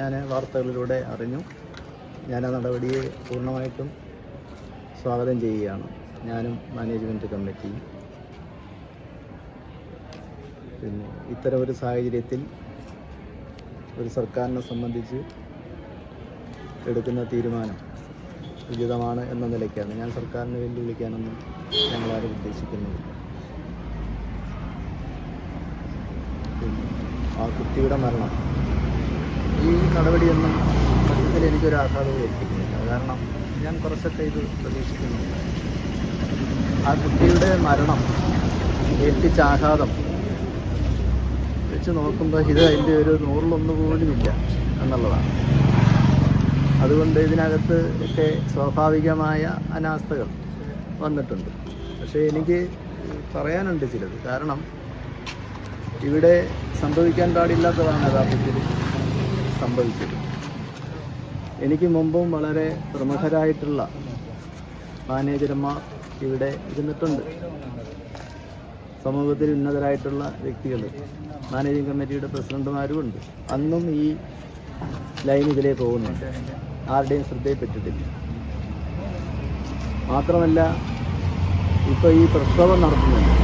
ഞാൻ വാർത്തകളിലൂടെ അറിഞ്ഞു. ഞാൻ ആ നടപടിയെ പൂർണമായിട്ടും സ്വാഗതം ചെയ്യുകയാണ്. ഞാനും മാനേജ്മെന്റ് കമ്മിറ്റിയും പിന്നെ ഒരു സാഹചര്യത്തിൽ ഒരു സർക്കാരിനെ സംബന്ധിച്ച് എടുക്കുന്ന തീരുമാനം ഉചിതമാണ് എന്ന നിലയ്ക്കാണ്. ഞാൻ സർക്കാരിനെ വെല്ലുവിളിക്കാനൊന്നും ഞങ്ങളാരും ഉദ്ദേശിക്കുന്നില്ല പിന്നെ ആ കുട്ടിയുടെ മരണം. ഈ നടപടിയൊന്നും സത്യത്തിൽ എനിക്കൊരു ആഘാതവും ഏൽപ്പിക്കുന്നില്ല. കാരണം ഞാൻ കുറച്ചൊക്കെ ഇത് പ്രതീക്ഷിക്കുന്നു. ആ കുട്ടിയുടെ മരണം ഏൽപ്പിച്ച ആഘാതം വെച്ച് നോക്കുമ്പോൾ ഇത് അതിന്റെ ഒരു നൂറിലൊന്ന് പോലും ഇല്ല എന്നുള്ളതാണ്. അതുകൊണ്ട് ഇതിനകത്ത് ഒക്കെ സ്വാഭാവികമായ അനാസ്ഥകൾ വന്നിട്ടുണ്ട്. പക്ഷേ എനിക്ക് പറയാനുണ്ട് ചിലത്. കാരണം ഇവിടെ സംഭവിക്കാൻ പാടില്ലാത്തതാണ് യഥാർത്ഥത്തിൽ സംഭവിച്ചത്. എനിക്ക് മുമ്പും വളരെ പ്രമുഖരായിട്ടുള്ള മാനേജർമാർ ഇവിടെ ഇരുന്നിട്ടുണ്ട്. സമൂഹത്തിൽ ഉന്നതരായിട്ടുള്ള വ്യക്തികൾ മാനേജിംഗ് കമ്മിറ്റിയുടെ പ്രസിഡന്റുമാരും ഉണ്ട് അന്നും ഈ ലൈൻ ഇതിലേ പോകുന്നുണ്ട്. ആരുടെയും ശ്രദ്ധയിൽപ്പെട്ടിട്ടില്ല മാത്രമല്ല ഇപ്പോൾ ഈ പ്രക്ഷോഭം നടത്തുന്നുണ്ട്.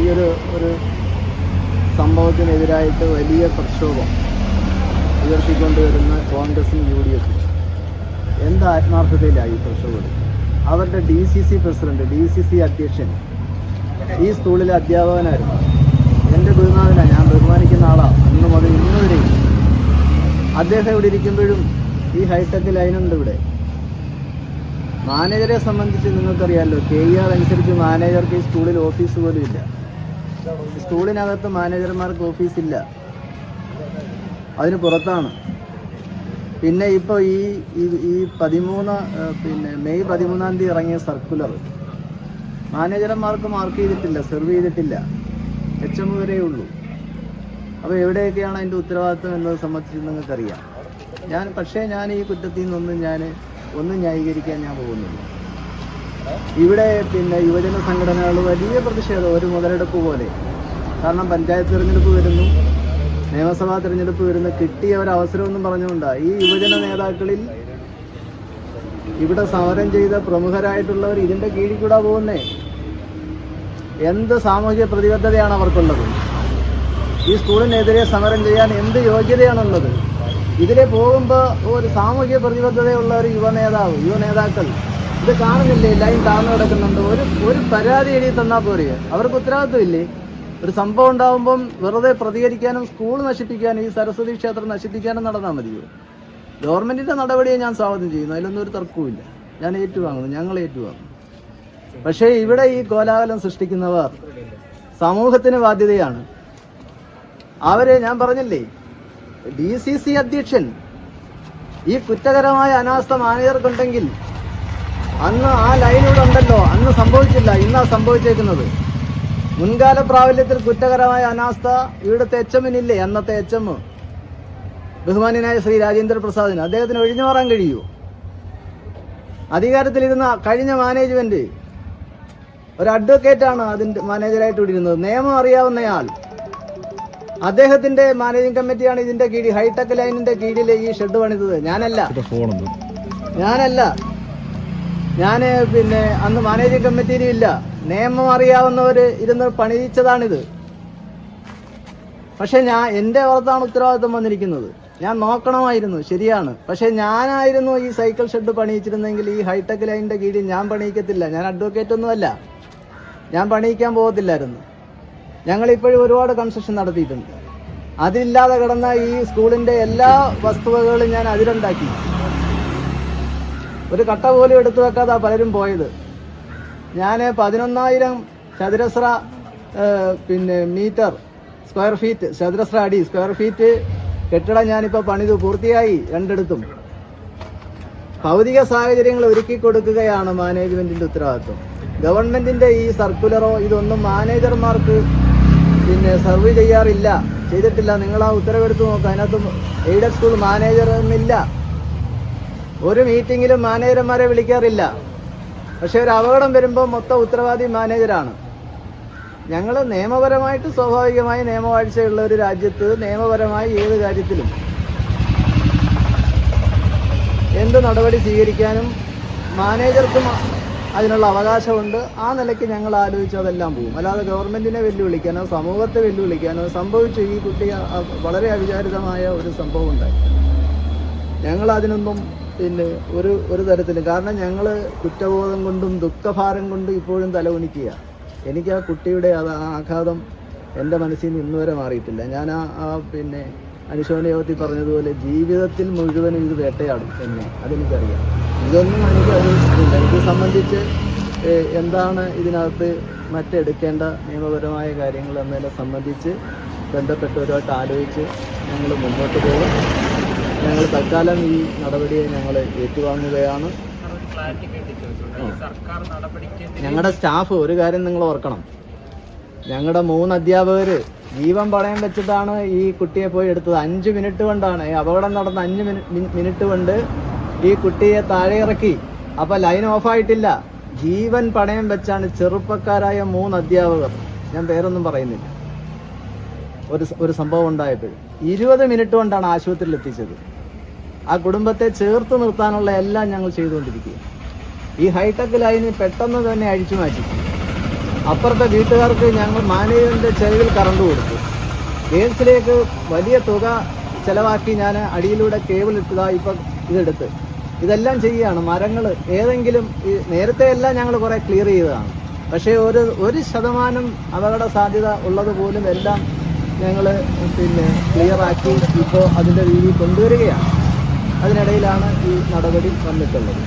ഈ ഒരു ഒരു സംഭവത്തിനെതിരായിട്ട് വലിയ പ്രക്ഷോഭം ഉയർത്തിക്കൊണ്ടുവരുന്ന കോൺഗ്രസും യു ഡി എഫും എന്ത് ആത്മാർത്ഥതയിലായി പ്രക്ഷോഭം? അവരുടെ D C C president D C C അധ്യക്ഷൻ ഈ സ്കൂളിലെ അധ്യാപകനായിരുന്നു. എന്റെ ഗുരുനാഥനാണ് ഞാൻ ബഹുമാനിക്കുന്ന ആളാണ് അന്ന് മുതൽ ഇന്ന് വരെയും അദ്ദേഹം ഇവിടെ ഇരിക്കുമ്പോഴും ഈ ഹൈടെക് ലൈനുണ്ട് ഇവിടെ. മാനേജരെ സംബന്ധിച്ച് നിങ്ങൾക്കറിയാമല്ലോ കെ ഇ ആർ അനുസരിച്ച് മാനേജർക്ക് ഈ സ്കൂളിൽ ഓഫീസ് പോലും ഇല്ല. സ്കൂളിനകത്ത് മാനേജർമാർക്ക് ഓഫീസില്ല അതിന് പുറത്താണ്. പിന്നെ ഇപ്പോൾ ഈ ഈ- പതിമൂന്ന് പിന്നെ മെയ് പതിമൂന്നാം തീയതി ഇറങ്ങിയ സർക്കുലർ മാനേജർമാർക്ക് മാർക്ക് ചെയ്തിട്ടില്ല സെർവ് ചെയ്തിട്ടില്ല. എച്ച് എം വരേ ഉള്ളൂ. അപ്പോൾ എവിടെയൊക്കെയാണ് അതിന്റെ ഉത്തരവാദിത്വം എന്നത് സംബന്ധിച്ച് നിങ്ങൾക്കറിയാം. ഞാൻ പക്ഷേ ഞാൻ ഈ കുറ്റത്തിൽ നിന്നൊന്നും ഞാൻ ഒന്നും ന്യായീകരിക്കാൻ ഞാൻ പോകുന്നില്ല. ഇവിടെ പിന്നെ യുവജന സംഘടനകൾ വലിയ പ്രതിഷേധം ഒരു മുതലെടുപ്പ് പോലെ. കാരണം പഞ്ചായത്ത് തിരഞ്ഞെടുപ്പ് വരുന്നു നിയമസഭാ തിരഞ്ഞെടുപ്പ് വരുന്നു കിട്ടിയ ഒരു അവസരമൊന്നും പറഞ്ഞുകൊണ്ടാണ് ഈ യുവജന നേതാക്കളിൽ ഇവിടെ സമരം ചെയ്ത പ്രമുഖരായിട്ടുള്ളവർ ഇതിന്റെ കീഴിൽ കൂടെ പോകുന്നേ. എന്ത് സാമൂഹിക പ്രതിബദ്ധതയാണ് അവർക്കുള്ളത്? ഈ സ്കൂളിനെതിരെ സമരം ചെയ്യാൻ എന്ത് യോഗ്യതയാണുള്ളത്? ഇതിലെ പോകുമ്പോൾ ഒരു സാമൂഹിക പ്രതിബദ്ധതയുള്ള ഒരു യുവ നേതാവ് യുവ നേതാക്കൾ ഇത് കാണുന്നില്ലേ? ലൈൻ താഴ്ന്നു കിടക്കുന്നുണ്ട്. ഒരു ഒരു പരാതി എഴുതി തന്നാൽ പോരെ? അവർക്ക് ഉത്തരവാദിത്വം ഇല്ലേ? ഒരു സംഭവം ഉണ്ടാകുമ്പം വെറുതെ പ്രതികരിക്കാനും സ്കൂൾ നശിപ്പിക്കാനും ഈ സരസ്വതി ക്ഷേത്രം നശിപ്പിക്കാനും നടന്നാൽ മതിയോ? ഗവൺമെന്റിന്റെ നടപടിയെ ഞാൻ സ്വാഗതം ചെയ്യുന്നു. അതിലൊന്നും ഒരു തർക്കവുമില്ല. ഞാൻ ഏറ്റുവാങ്ങുന്നു. ഞങ്ങൾ ഏറ്റുവാങ്ങുന്നു. പക്ഷേ ഇവിടെ ഈ കോലാഹലം സൃഷ്ടിക്കുന്നവർ സമൂഹത്തിന് ബാധ്യതയാണ്. അവരെ ഞാൻ പറഞ്ഞില്ലേ? ഡി സി സി അധ്യക്ഷൻ ഈ കുറ്റകരമായ അനാസ്ഥ മാനേജർക്കുണ്ടെങ്കിൽ അന്ന് ആ ലൈനിലൂടെ ഉണ്ടല്ലോ. അന്ന് സംഭവിച്ചില്ല. ഇന്നാ സംഭവിച്ചേക്കുന്നത്. മുൻകാല പ്രാബല്യത്തിൽ കുറ്റകരമായ അനാസ്ഥ ഇവിടുത്തെ എച്ച് എമ്മിനില്ലേ? അന്നത്തെ എച്ച് എം. ബഹുമാന്യനായ ശ്രീ രാജേന്ദ്ര പ്രസാദിന്. അദ്ദേഹത്തിന് ഒഴിഞ്ഞു മാറാൻ കഴിയൂ. അധികാരത്തിലിരുന്ന കഴിഞ്ഞ മാനേജ്മെന്റ് ഒരു അഡ്വക്കേറ്റാണ് അതിന്റെ മാനേജറായിട്ട് ഇവിടെ ഇരുന്നത് നിയമം അറിയാവുന്നയാൾ. അദ്ദേഹത്തിന്റെ മാനേജിംഗ് കമ്മിറ്റിയാണ് ഇതിന്റെ കീഴിൽ ഹൈടെക് ലൈനിന്റെ കീഴിൽ ഈ ഷെഡ് പണിതത്. ഞാനല്ല. ഞാനല്ല. ഞാൻ പിന്നെ അന്ന് മാനേജിംഗ് കമ്മിറ്റിയിലും ഇല്ല. നിയമം അറിയാവുന്നവർ ഇരുന്ന് പണിയിച്ചതാണിത്. പക്ഷെ ഞാൻ എന്റെ പുറത്താണ് ഉത്തരവാദിത്വം വന്നിരിക്കുന്നത്. ഞാൻ നോക്കണമായിരുന്നു ശരിയാണ്. പക്ഷെ ഞാനായിരുന്നു ഈ സൈക്കിൾ ഷെഡ് പണിയിച്ചിരുന്നെങ്കിൽ ഈ ഹൈടെക് ലൈനിന്റെ കീഴിൽ ഞാൻ പണിയിക്കത്തില്ല. ഞാൻ അഡ്വക്കേറ്റ് ഒന്നുമല്ല ഞാൻ പണിയിക്കാൻ പോകത്തില്ലായിരുന്നു. ഞങ്ങൾ ഇപ്പോഴും ഒരുപാട് കൺസ്ട്രക്ഷൻ നടത്തിയിട്ടുണ്ട്. അതില്ലാതെ കിടന്ന ഈ സ്കൂളിന്റെ എല്ലാ വസ്തുവകകളും ഞാൻ അതിലുണ്ടാക്കി. ഒരു കട്ട പോലും എടുത്തു വെക്കാതെ പലരും പോയത്. ഞാൻ പതിനൊന്നായിരം ചതുരശ്ര പിന്നെ മീറ്റർ സ്ക്വയർ ഫീറ്റ് ചതുരശ്ര അടി സ്ക്വയർ ഫീറ്റ് കെട്ടിടം ഞാനിപ്പോൾ പണിത് പൂർത്തിയായി രണ്ടെടുത്തും. ഭൗതിക സാഹചര്യങ്ങൾ ഒരുക്കി കൊടുക്കുകയാണ് മാനേജ്മെന്റിന്റെ ഉത്തരവാദിത്വം. ഗവൺമെന്റിന്റെ ഈ സർക്കുലറോ ഇതൊന്നും മാനേജർമാർക്ക് പിന്നെ സർവ് ചെയ്യാറില്ല ചെയ്തിട്ടില്ല. നിങ്ങൾ ആ ഉത്തരവെടുത്ത് നോക്കുക അതിനകത്ത് എയ്ഡഡ് സ്കൂൾ മാനേജർ എന്നില്ല ഒരു മീറ്റിങ്ങിലും മാനേജർമാരെ വിളിക്കാറില്ല. പക്ഷെ ഒരു അപകടം വരുമ്പോൾ മൊത്തം ഉത്തരവാദി മാനേജരാണ്. ഞങ്ങൾ നിയമപരമായിട്ട് സ്വാഭാവികമായി നിയമവാഴ്ചയുള്ള ഒരു രാജ്യത്ത് നിയമപരമായി ഏത് കാര്യത്തിലും എന്ത് നടപടി സ്വീകരിക്കാനും മാനേജർക്കും അതിനുള്ള അവകാശമുണ്ട്. ആ നിലയ്ക്ക് ഞങ്ങൾ ആലോചിച്ച് അതെല്ലാം പോകും. അല്ലാതെ ഗവൺമെന്റിനെ വെല്ലുവിളിക്കാനോ സമൂഹത്തെ വെല്ലുവിളിക്കാനോ സംഭവിച്ചു ഈ കുട്ടി വളരെ അവിചാരിതമായ ഒരു സംഭവം ഉണ്ടായി. ഞങ്ങൾ അതിനൊന്നും പിന്നെ ഒരു ഒരു തരത്തിലും. കാരണം ഞങ്ങൾ കുറ്റബോധം കൊണ്ടും ദുഃഖഭാരം കൊണ്ടും ഇപ്പോഴും തലകുനിക്കുക എനിക്ക് ആ കുട്ടിയുടെ അത് ആ ആഘാതം എന്റെ മനസ്സിൽ നിന്ന് ഇന്നുവരെ മാറിയിട്ടില്ല. ഞാൻ ആ ആ പിന്നെ അനുശോചന യോഗത്തിൽ പറഞ്ഞതുപോലെ ജീവിതത്തിൽ മുഴുവനും ഇത് വേട്ടയാടും എന്നെ. അതെനിക്കറിയാം. ഇതൊന്നും എനിക്ക് അറിയിച്ചിട്ടില്ല ഇത് സംബന്ധിച്ച് എന്താണ് ഇതിനകത്ത് മറ്റെടുക്കേണ്ട നിയമപരമായ കാര്യങ്ങൾ എന്നതിനെ സംബന്ധിച്ച് ബന്ധപ്പെട്ടവരുമായിട്ട് ആലോചിച്ച് ഞങ്ങൾ മുന്നോട്ട് പോകും. ഞങ്ങൾ തൽക്കാലം ഈ നടപടിയെ ഞങ്ങൾ ഏറ്റുവാങ്ങുകയാണ്. ഞങ്ങളുടെ സ്റ്റാഫ് ഒരു കാര്യം നിങ്ങൾ ഓർക്കണം. ഞങ്ങളുടെ മൂന്ന് അധ്യാപകർ ജീവൻ പണയം വെച്ചിട്ടാണ് ഈ കുട്ടിയെ പോയി എടുത്തത്. അഞ്ച് മിനിറ്റ് കൊണ്ടാണ്. ഈ അപകടം നടന്ന അഞ്ച് മിനിറ്റ് മിനിറ്റ് കൊണ്ട് ഈ കുട്ടിയെ താഴെ ഇറക്കി അപ്പൊ ലൈൻ ഓഫായിട്ടില്ല. ജീവൻ പണയം വെച്ചാണ് ചെറുപ്പക്കാരായ മൂന്ന് അധ്യാപകർ. ഞാൻ പേരൊന്നും പറയുന്നില്ല. ഒരു ഒരു സംഭവം ഉണ്ടായപ്പോൾ ഇരുപത് മിനിറ്റ് കൊണ്ടാണ് ആശുപത്രിയിൽ എത്തിച്ചത്. ആ കുടുംബത്തെ ചേർത്ത് നിർത്താനുള്ള എല്ലാം ഞങ്ങൾ ചെയ്തുകൊണ്ടിരിക്കുക ഈ ഹൈടെക് ലൈന് പെട്ടെന്ന് തന്നെ അഴിച്ചു മാറ്റി അപ്പുറത്തെ വീട്ടുകാർക്ക് ഞങ്ങൾ മാനേജറിന്റെ ചെലവിൽ കറണ്ട് കൊടുത്തു. ഗെയിംസിലേക്ക് വലിയ തുക ചിലവാക്കി ഞാൻ അടിയിലൂടെ കേബിൾ ഇട്ടതാ ഇപ്പം ഇതെടുത്ത്. ഇതെല്ലാം ചെയ്യുകയാണ്. മരങ്ങൾ ഏതെങ്കിലും ഈ നേരത്തെ എല്ലാം ഞങ്ങൾ കുറെ ക്ലിയർ ചെയ്തതാണ്. പക്ഷേ ഒരു ഒരു ശതമാനം അപകട സാധ്യത ഉള്ളത് പോലും എല്ലാം ഞങ്ങൾ പിന്നെ ക്ലിയറാക്കി ഇപ്പോൾ അതിന്റെ രീതിയിൽ കൊണ്ടുവരികയാണ്. അതിനിടയിലാണ് ഈ നടപടി വന്നിട്ടുള്ളത്.